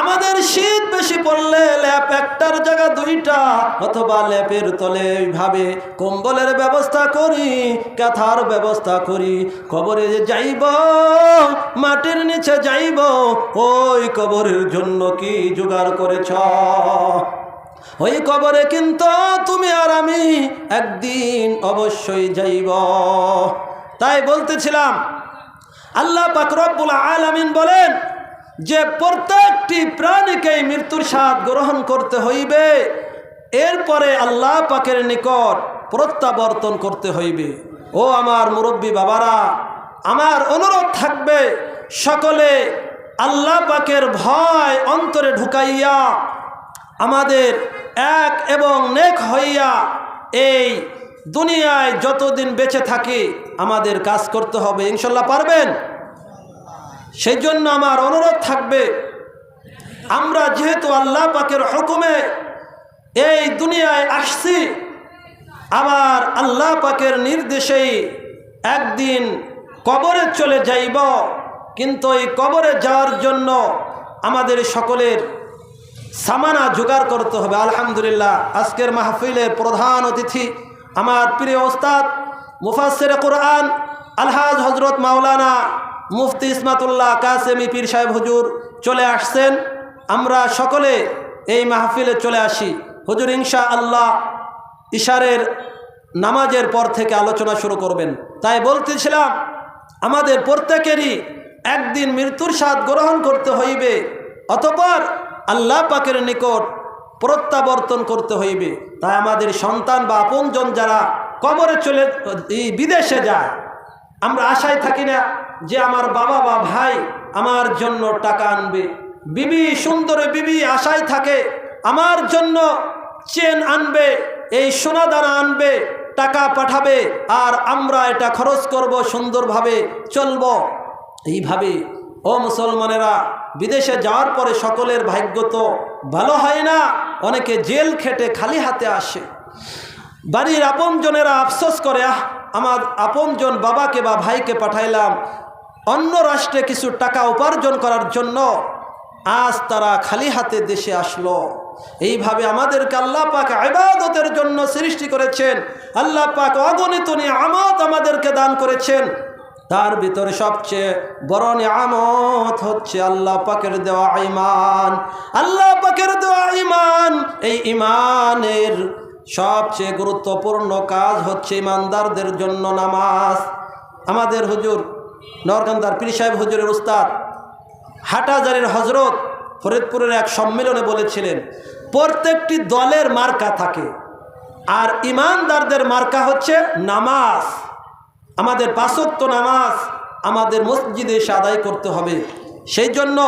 আমাদের শীত বেশি পড়লে ল্যাপ একটার জায়গা দুইটা, অথবা ল্যাপের তলে এইভাবে কম্বলের ব্যবস্থা করি, কাঁথার ব্যবস্থা করি। কবরে যাইব, মাটির নিচে যাইব, ওই কবরের জন্য কি জোগাড় করেছ? ওই কবরে কিন্তু তুমি আর আমি একদিন অবশ্যই যাইব। তাই বলতেছিলাম, আল্লাহ পাকরবুল আলামিন বলেন যে প্রত্যেকটি প্রাণীকেই মৃত্যুর স্বাদ গ্রহণ করতে হইবে, এরপরে আল্লাহ পাকের নিকট প্রত্যাবর্তন করতে হইবে। ও আমার মুরব্বী বাবারা, আমার অনুরোধ থাকবে সকলে আল্লাহ পাকের ভয় অন্তরে ঢুকাইয়া আমাদের এক এবং নেক হইয়া এই দুনিয়ায় যতদিন বেঁচে থাকি আমাদের কাজ করতে হবে। ইনশাল্লাহ পারবেন? সেই জন্য আমার অনুরোধ থাকবে, আমরা যেহেতু আল্লাহ পাকের হুকুমে এই দুনিয়ায় আসছি আবার আল্লাহ পাকের নির্দেশেই একদিন কবরে চলে যাইব। কিন্তু এই কবরে যাওয়ার জন্য আমাদের সকলের সামানা জোগাড় করতে হবে। আলহামদুলিল্লাহ, আজকের মাহফিলের প্রধান অতিথি আমার প্রিয় ওস্তাদ মুফাসের কোরআন, আলহাজ হজরত মাওলানা মুফতি ইসমাতুল্লাহ কাসেমি পীর সাহেব হুজুর চলে আসছেন। আমরা সকলে এই মাহফিলে চলে আসি। হুজুর ইনশা আল্লাহ ইশারের নামাজের পর থেকে আলোচনা শুরু করবেন। তাই বলতেছিলাম, আমাদের প্রত্যেকেরই একদিন মৃত্যুর স্বাদ গ্রহণ করতে হইবে, অতপর আল্লাহ পাকের নিকট প্রত্যাবর্তন করতে হইবে। তাই আমাদের সন্তান বা আপনজন যারা কবরে চলে বিদেশে যায় আমরা আশায় থাকি না যে আমার বাবা বা ভাই আমার জন্য টাকা আনবে। বিবি, সুন্দরে বিবি আশায় থাকে, আমার জন্য চেন আনবে, এই সোনা দানা আনবে, টাকা পাঠাবে, আর আমরা এটা খরচ করব, সুন্দরভাবে চলব। এইভাবে, ও মুসলমানেরা, বিদেশে যাওয়ার পরে সকলের ভাগ্য তো ভালো হয় না, অনেকে জেল খেটে খালি হাতে আসে। বাড়ির আপনজনেরা আফসোস করে, আহ আমার আপনজন বাবাকে বা ভাইকে পাঠাইলাম, অন্য রাষ্ট্রে কিছু টাকা উপার্জন করার জন্য। আজ তারা খালি হাতে দেশে আসলো। এইভাবে আমাদেরকে আল্লাহ পাক আবাদতের জন্য সৃষ্টি করেছেন। আল্লাহ পাক অগণিত নিয়ামত আমাদেরকে দান করেছেন। তার ভিতরে সবচেয়ে বড় নিয়ামত হচ্ছে আল্লাহ পাকের দেওয়া ইমান আল্লাহ পাকের দেওয়া ইমান এই ইমানের সবচেয়ে গুরুত্বপূর্ণ কাজ হচ্ছে ইমানদারদের জন্য নামাজ। আমাদের হুজুর, নরকান্দার, পীর সাহেব হুজুরের উস্তাদ হাটাজারের হজরত ফরিদপুরের এক সম্মেলনে বলেছিলেন, প্রত্যেকটি দলের মার্কা থাকে আর ইমানদারদের মার্কা হচ্ছে নামাজ। আমাদের পাঁচত্ব নামাজ আমাদের মসজিদে এসে আদায় করতে হবে। সেই জন্য